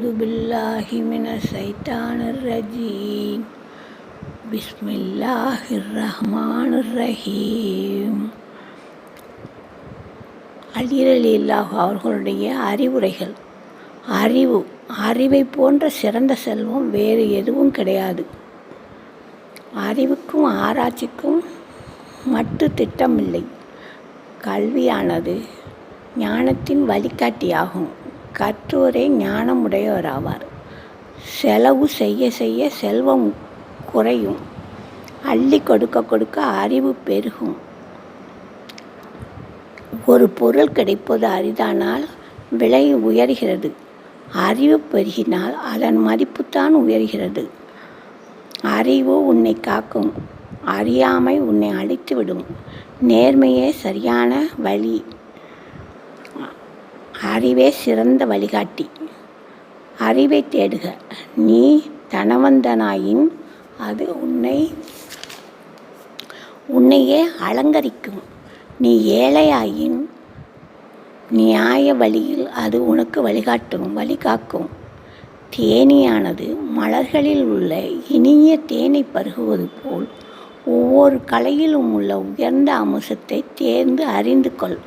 أعوذ بالله من الشيطان الرجيم بسم الله الرحمن الرحيم அலிரலில்லாஹ் அவர்களுடைய அறிவுரைகள் அறிவு அறிவை போன்ற சிறந்த செல்வம் வேறு எதுவும் கிடையாது அறிவுக்கும் ஆராய்ச்சிக்கும் மட்டு திட்டமில்லை கல்வியானது ஞானத்தின் வழிகாட்டியாகும் கற்றோரே ஞானமுடையவராவார். செலவு செய்ய செய்ய செல்வம் குறையும். அள்ளி கொடுக்க கொடுக்க அறிவு பெருகும். ஒரு பொருள் கிடைப்பது அரிதானால் விலை உயர்கிறது. அறிவு பெருகினால் அதன் மதிப்புத்தான் உயர்கிறது. அறிவு உன்னை காக்கும். அறியாமை உன்னை அழித்துவிடும். நேர்மையே சரியான வழி. அறிவே சிறந்த வழிகாட்டி. அறிவை தேடுக. நீ தனவந்தனாயின் அது உன்னை உன்னையே அலங்கரிக்கும். நீ ஏழையாயின் நியாய வழியில் அது உனக்கு வழிகாட்டும் வழிகாக்கும். தேனியானது மலர்களில் உள்ள இனிய தேனை பருகுவது போல் ஒவ்வொரு கலையிலும் உள்ள உயர்ந்த அம்சத்தை தேர்ந்து அறிந்து கொள்.